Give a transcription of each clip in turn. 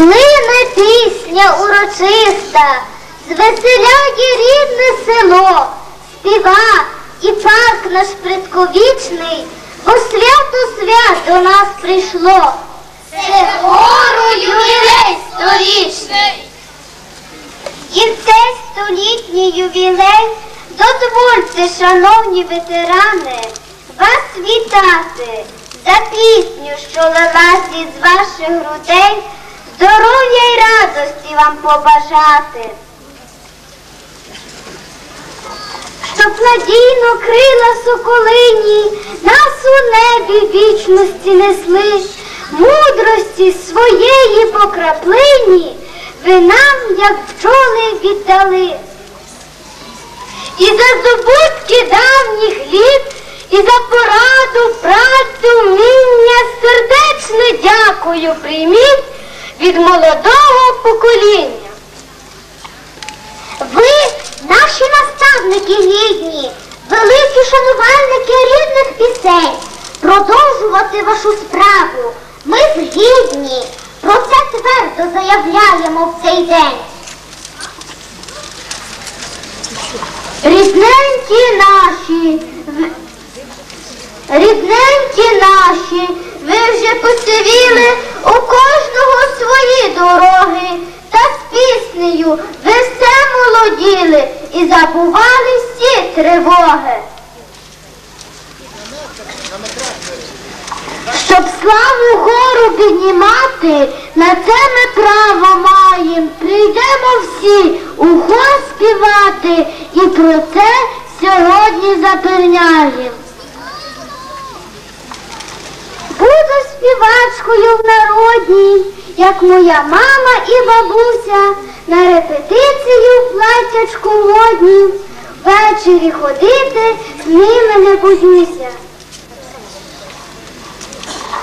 Лине пісня урочиста, звеселяє рідне село, співа і парк наш предковічний, бо свято свят до нас прийшло. Це хору ювілей сторічний. І в цей столітній ювілей дозвольте, шановні ветерани, вас вітати за пісню, що лилась із ваших грудей, здоров'я й радості вам побажати. Щоб надійно крила соколині, нас у небі вічності несли, мудрості своєї по краплині ви нам, як бджоли, віддали. І за здобутки давніх літ, і за пораду, працю, вміння сердечно дякую прийміть від молодого покоління. Ви наші наставники гідні, великі шанувальники рідних пісень. Продовжувати вашу справу ми згідні. Про це твердо заявляємо в цей день. Рідненькі наші, рідненькі наші, ви вже посивіли у свої дороги, та з піснею ви все молоділи і забували всі тривоги. Щоб славу гору піднімати, на це ми право маєм. Прийдемо всі у хор співати і про це сьогодні запевняєм. Буду співачкою в народній, як моя мама і бабуся, на репетицію платячку модні, ввечері ходити з ними не боюся.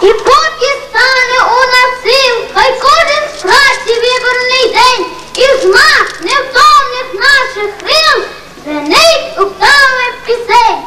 І поки стане у нас сил, хай кожен з праці виборний день, і змах невтомних наших крил звенить у птами пісень.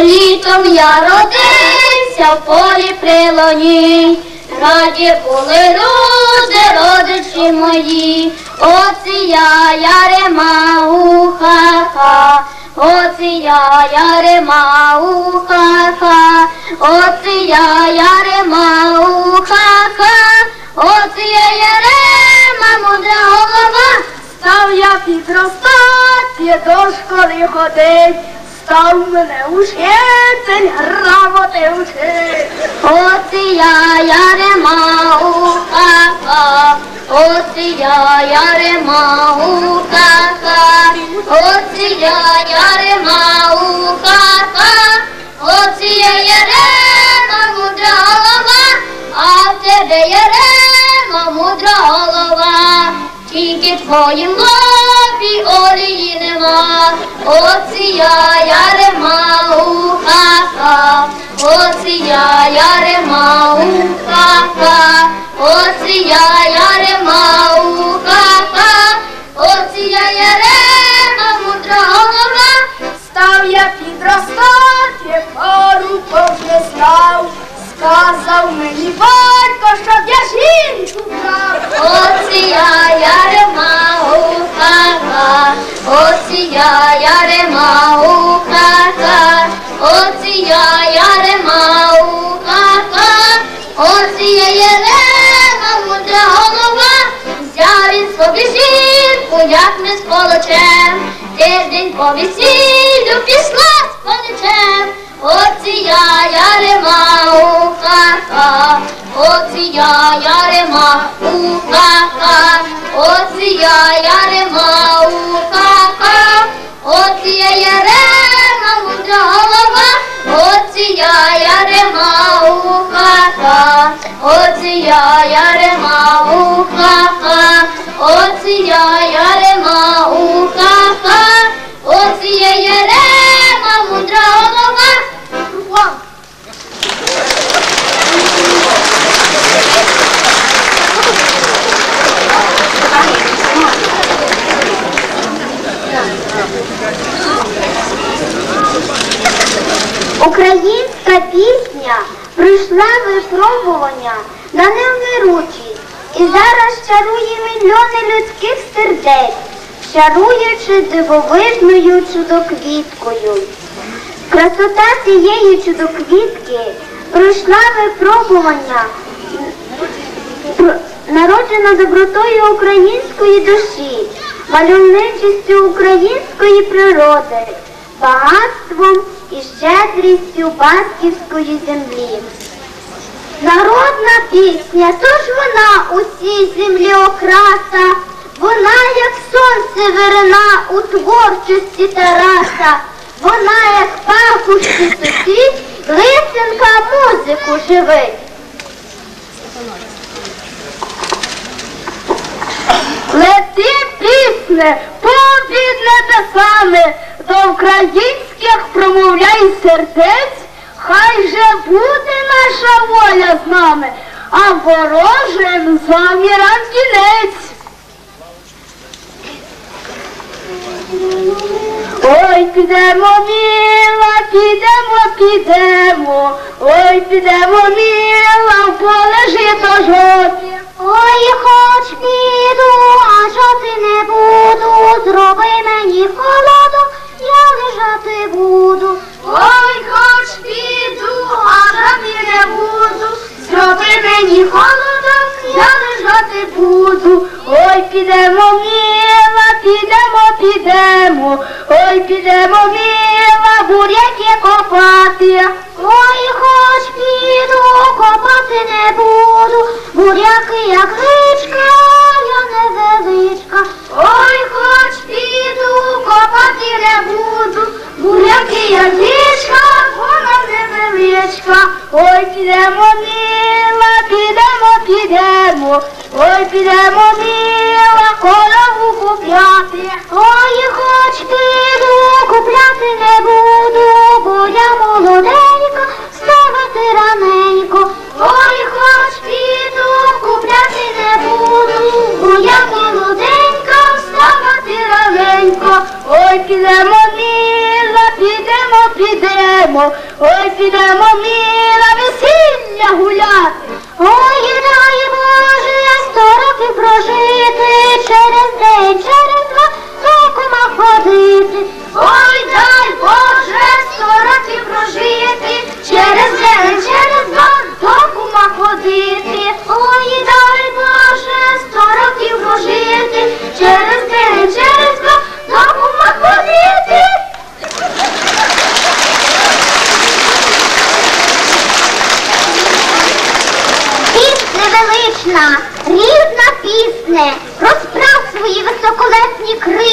Літом я родився в полі при луні, раді були люди, родичі мої, оці я ярема у ха-ха, оці я ярема у ха-ха, оці я ярема у ха-ха, оці ярема, мудра голова, Став я підростати, до школи ходить, став мене учитель, грамоти вчить. Оці я ярема у ха-ха, оці я ярема у ха-ха, оці я ярема у ха-ха, оці я ярема, мудра голова, а в тебе ярема, мудра голова, тільки в твоїм лобі олії нема, оці я ярема у ха-ха, оці я ярема у ха-ха, оці я ярема у ха-ха, оці я ярема, мудра голова, Став я підростати, пару не знав, сказав мені батько, щоб я жінку брав. Оці я ярема у ха-ха, я ярема у ха-ха, оці я ярема у ха-ха, оці я ярема, мудра голова, взяв він собі жінку, як ми з колочем, тиждень по весіллю пішла з коничем. Оці я ярема у ха-ха, оці я ярема у ха-ха, оці я ярема у ха-ха, оці я ярема, мудра голова, оці я випробування на невмиручість і зараз чарує мільйони людських сердець, чаруючи дивовижною чудоквіткою. Красота цієї чудоквітки пройшла випробування, народжена добротою української душі, мальовничістю української природи, багатством і щедрістю батьківської землі. Народна пісня, то ж вона усій землі окраса, вона, як сонце вирина у творчості Тараса, вона, як пахощі сусід, лисенка музику живить. Лети пісне, попід небесами, до українських промовляй сердець, хай же буде наша воля з нами, а ворожим замірам кінець. Ой, підемо, міла, підемо, підемо, ой, підемо, міла, в поле жито жовтє. Мені холодом, я лежати буду. Ой, підемо, міла, підемо, підемо, ой, підемо, міла, буряки копати. Ой, хоч піду, копати не буду, буряки як личка, я невеличка. Ой, хоч піду, копати не буду, буряки як річка, вона невеличка. Ой, підемо, міла, підемо, міла, корову купляти. Ой, хоч піду, купляти не буду, бо я молоденька, вставати раненько. Ой, хоч піду, купляти не буду, бо я молоденька, вставати раненько. Ой, підемо, міла, підемо, підемо, ой, підемо, міла, весілля гуляти. Ой, сто прожити, через день, через два, до кума ходити. Ой, дай Боже, сто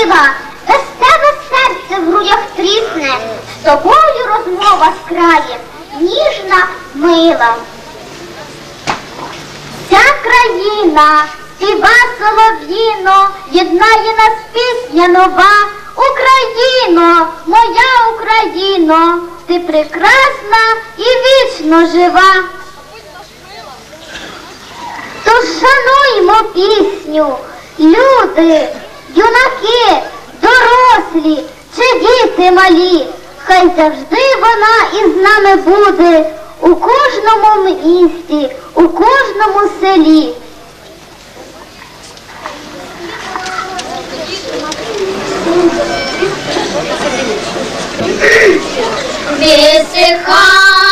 крила, без тебе серце в грудях трісне, з тобою розмова з краєм, ніжна, мила. Вся країна, співа солов'їно, єднає нас пісня нова. Україно, моя Україно, ти прекрасна і вічно жива. Тож шануймо пісню, люди, юнаки, дорослі чи діти малі. Хай завжди вона із нами буде у кожному місті, у кожному селі. Висиха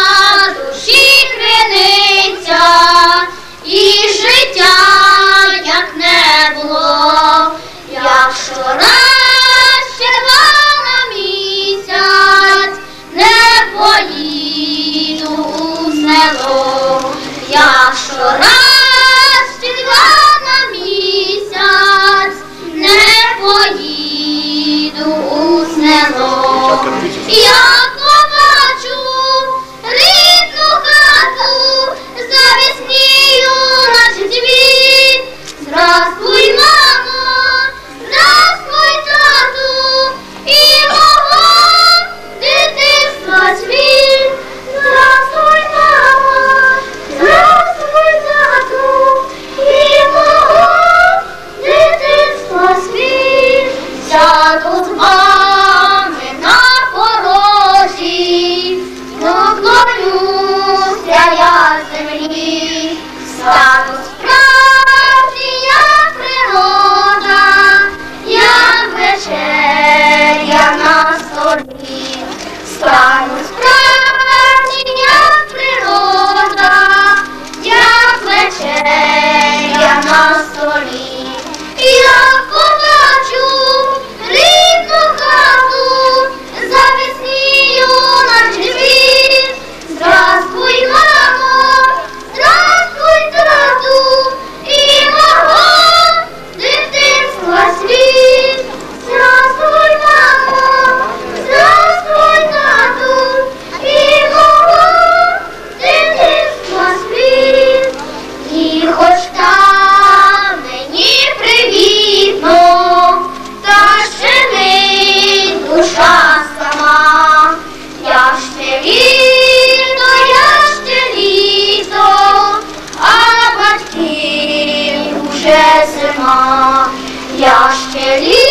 у село. 啥 я ще літо.